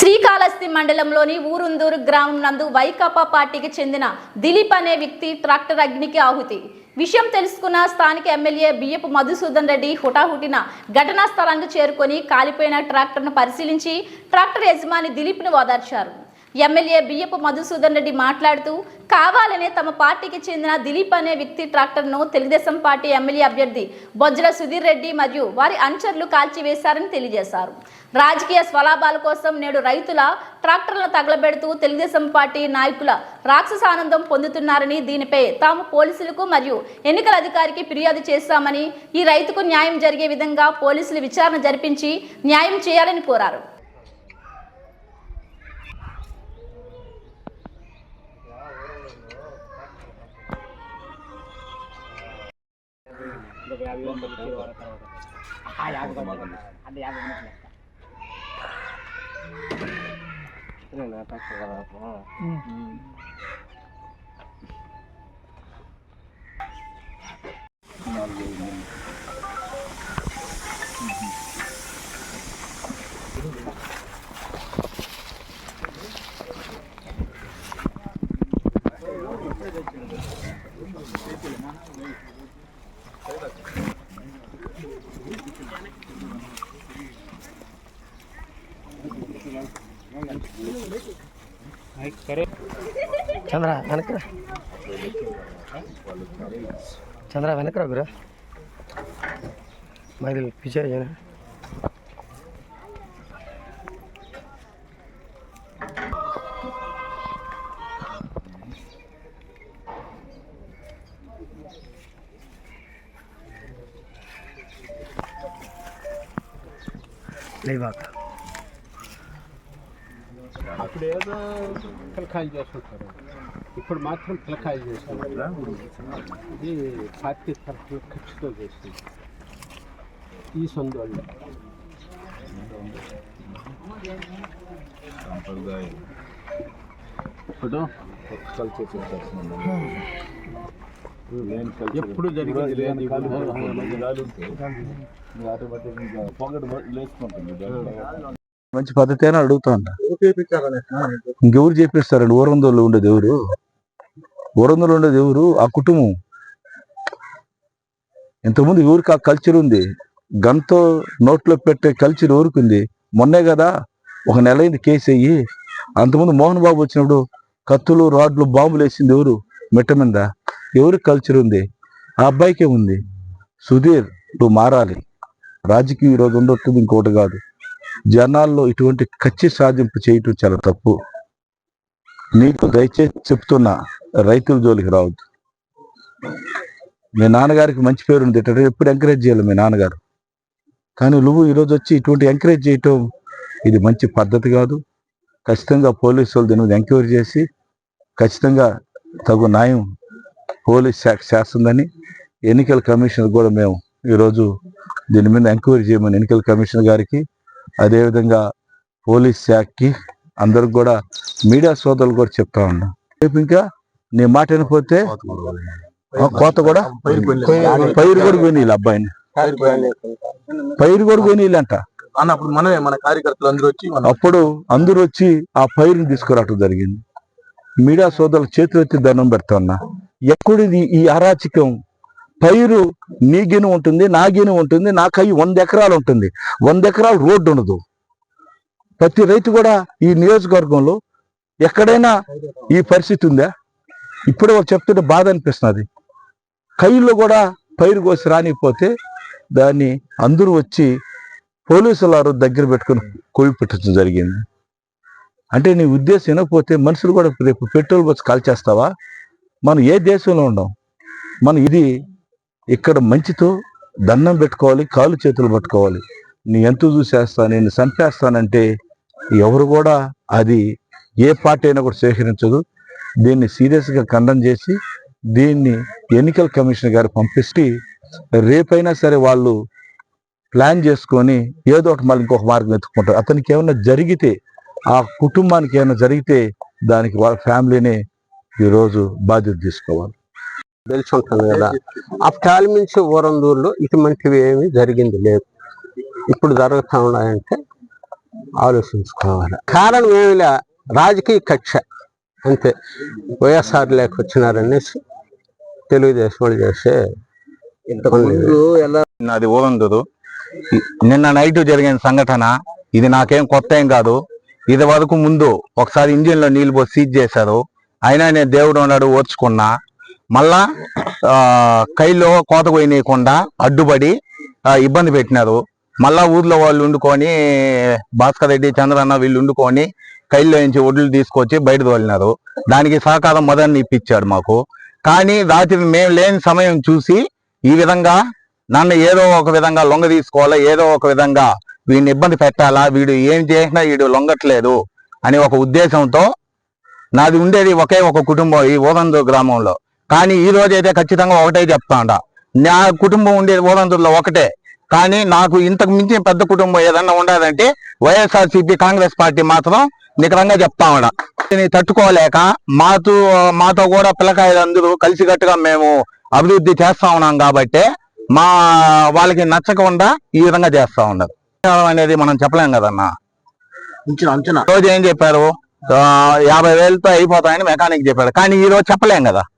శ్రీకాళహస్తి మండలంలోని ఊరుందూరు గ్రామం నందు వైకాపా పార్టీకి చెందిన దిలీప్ అనే వ్యక్తి ట్రాక్టర్ అగ్నికి ఆహుతి. విషయం తెలుసుకున్న స్థానిక ఎమ్మెల్యే బియ్యపు మధుసూదన్ రెడ్డి హుటాహుటిన ఘటనా స్థలానికి చేరుకొని కాలిపోయిన ట్రాక్టర్ను పరిశీలించి ట్రాక్టర్ యజమాని దిలీప్ను ఓదార్చారు. ఎమ్మెల్యే బియ్యపు మధుసూదన్ రెడ్డి మాట్లాడుతూ కావాలనే తమ పార్టీకి చెందిన దిలీప్ అనే వ్యక్తి ట్రాక్టర్ను తెలుగుదేశం పార్టీ ఎమ్మెల్యే అభ్యర్థి బొజ్జల సుధీర్ రెడ్డి మరియు వారి అనుచరులు కాల్చివేశారని తెలియజేశారు. రాజకీయ స్వలాభాల కోసం నేడు రైతుల ట్రాక్టర్లను తగలబెడుతూ తెలుగుదేశం పార్టీ నాయకుల రాక్షస ఆనందం పొందుతున్నారని దీనిపై తాము పోలీసులకు మరియు ఎన్నికల అధికారికి ఫిర్యాదు చేశామని ఈ రైతుకు న్యాయం జరిగే విధంగా పోలీసులు విచారణ జరిపించి న్యాయం చేయాలని కోరారు. ಯಾವ್ಯಾವ ಬರುತ್ತೆ ಆ ಯಾವ ಅದು ಯಾವ ನಾಟಕ చంద్ర వెనకరా చంద్ర వెనకరా గురా మరి పిచ్చా లేవాక అప్పుడు ఏదో పిలకాయలు చేసుకుంటారు ఇప్పుడు మాత్రం పిలకాయలు చేసుకుంటారు ఇది పార్టీ తరఫున ఖర్చుతో చేస్తుంది. ఈ సొందోళ్ళు ఇప్పుడు ఎప్పుడు జరిగింది లేదు మంచి పద్ధతి అని అడుగుతా ఇంకెవరు చేపిస్తారండి. ఊరందోళ్ళు ఉండేది ఎవరు ఊరందోళ్ళు ఉండేది ఎవరు ఆ కుటుంబం. ఇంతకుముందు ఎవరికి ఆ కల్చర్ ఉంది. గంతో నోట్లో పెట్టే కల్చర్ ఎవరికి ఉంది మొన్నే కదా ఒక నెల అయింది కేసు అయ్యి. అంతకుముందు మోహన్ బాబు వచ్చినప్పుడు కత్తులు రాడ్లు బాంబులు వేసింది ఎవరు? మిట్ట మీద. ఎవరికి కల్చర్ ఉంది. ఆ అబ్బాయికే ఉంది. సుధీర్ నువ్వు మారాలి. రాజకీయం ఈరోజు ఉండొస్తుంది ఇంకోటి కాదు. జనాల్లో ఇటువంటి కచ్చి సాధింపు చేయటం చాలా తప్పు. నీకు దయచేసి చెప్తున్నా రైతుల జోలికి రావద్దు. మీ నాన్నగారికి మంచి పేరు ఉంది. ఎప్పుడు ఎంకరేజ్ చేయాలి మీ నాన్నగారు? కానీ నువ్వు ఈరోజు వచ్చి ఇటువంటి ఎంకరేజ్ చేయటం ఇది మంచి పద్ధతి కాదు. ఖచ్చితంగా పోలీసు వాళ్ళు దీని మీద ఎంక్వైరీ చేసి ఖచ్చితంగా తగు న్యాయం పోలీస్ శాఖ చేస్తుందని ఎన్నికల కమిషన్ కూడా మేము ఈరోజు దీని మీద ఎంక్వైరీ చేయమని ఎన్నికల కమిషనర్ గారికి అదేవిధంగా పోలీస్ శాఖకి అందరికి కూడా మీడియా సోదరులు కూడా చెప్తా ఉన్నా. రేపు ఇంకా నీ మాట వినకపోతే కోత కూడా పైరు కూడా పోయినాయి అబ్బాయిని. పైరు కూడా పోయినాయిలంట అప్పుడు మనమే మన కార్యకర్తలు అందరూ వచ్చి అప్పుడు అందరూ వచ్చి ఆ పైరుని తీసుకురావటం జరిగింది. మీడియా సోదరుల చేతులు ఎత్తి దండం పెడతా ఉన్నా. ఎక్కడిది ఈ అరాచకం? పైరు నీ గిను ఉంటుంది నా గిను ఉంటుంది నా కయ్యి వంద ఎకరాలు ఉంటుంది. వంద ఎకరాలు రోడ్డు ఉండదు. ప్రతి రైతు కూడా ఈ నియోజకవర్గంలో ఎక్కడైనా ఈ పరిస్థితి ఉందా? ఇప్పుడే వాళ్ళు చెప్తుంటే బాధ అనిపిస్తున్నది. కైల్లో కూడా పైరు కోసి రానిపోతే దాన్ని అందరూ వచ్చి పోలీసుల దగ్గర పెట్టుకుని కోవి పెట్టడం జరిగింది. అంటే నీ ఉద్దేశం వినకపోతే మనుషులు కూడా రేపు పెట్రోల్ వచ్చి కాల్చేస్తావా? మనం ఏ దేశంలో ఉండం మనం ఇది ఇక్కడ మంచితో దండం పెట్టుకోవాలి కాలు చేతులు పట్టుకోవాలి. నీ ఎంత చూసేస్తా నేను చంపేస్తానంటే ఎవరు కూడా అది ఏ పార్టీ అయినా కూడా సేకరించదు దీన్ని సీరియస్గా ఖండం చేసి దీన్ని ఎన్నికల కమిషన్ గారు పంపిస్తే రేపైనా సరే వాళ్ళు ప్లాన్ చేసుకొని ఏదో ఒకటి మళ్ళీ ఇంకొక మార్గం ఎత్తుకుంటారు అతనికి ఏమైనా జరిగితే ఆ కుటుంబానికి ఏమైనా జరిగితే దానికి వాళ్ళ ఫ్యామిలీనే ఈరోజు బాధ్యత తీసుకోవాలి. తెలిసి ఉంటుంది కదా అప్పటి నుంచి ఊరందూరులో ఇటువంటివి ఏమి జరిగింది లేదు. ఇప్పుడు జరుగుతూ ఉన్నాయంటే ఆలోచించుకోవాలి. కారణం ఏమిలే? రాజకీయ కక్ష. అంతే. వైఎస్ఆర్ లేక వచ్చినారనేసి తెలుగుదేశం వాళ్ళు చేసే నాది ఊరందూరు నిన్న నైట్ జరిగిన సంఘటన ఇది నాకేం కొత్త ఏం కాదు. ఇది వరకు ముందు ఒకసారి ఇంజిన్లో నీళ్ళు పోసి సీజ్ చేశారు. అయినా నేను దేవుడు ఉన్నాడు ఓర్చుకున్నా. మళ్ళా కైలో కోత పోయినయకుండా అడ్డుపడి ఇబ్బంది పెట్టినారు. మళ్ళా ఊర్లో వాళ్ళు వండుకొని భాస్కర్ రెడ్డి చంద్రన్న వీళ్ళు వండుకొని కైల్లో నుంచి ఒడ్లు తీసుకొచ్చి బయట తోలినారు. దానికి సహకారం మదన్ ఇప్పించాడు మాకు. కానీ రాత్రి మేము లేని సమయం చూసి ఈ విధంగా నన్ను ఏదో ఒక విధంగా లొంగ తీసుకోవాలా ఏదో ఒక విధంగా వీడిని ఇబ్బంది పెట్టాలా వీడు ఏం చేసినా వీడు లొంగట్లేదు అనే ఒక ఉద్దేశంతో నాది ఉండేది ఒకే ఒక కుటుంబం ఈ ఓదందూరు గ్రామంలో. కానీ ఈ రోజు అయితే ఖచ్చితంగా ఒకటే చెప్తాండ. నా కుటుంబం ఉండేది ఓదందూరులో ఒకటే. కానీ నాకు ఇంతకు మించి పెద్ద కుటుంబం ఏదన్నా ఉండదంటే వైఎస్ఆర్సీపీ కాంగ్రెస్ పార్టీ మాత్రం నికరంగా చెప్తా ఉండ దీన్ని తట్టుకోలేక మాతో మాతో కూడా పిల్లకాయలు అందరూ కలిసికట్టుగా మేము అభివృద్ధి చేస్తా ఉన్నాం కాబట్టి మా వాళ్ళకి నచ్చకుండా ఈ విధంగా చేస్తా ఉన్నారు. అనేది మనం చెప్పలేం కదన్నా. రోజు ఏం చెప్పారు? యాభై వేలతో అయిపోతాయని మెకానిక్ చెప్పాడు. కానీ ఈ రోజు చెప్పలేం కదా.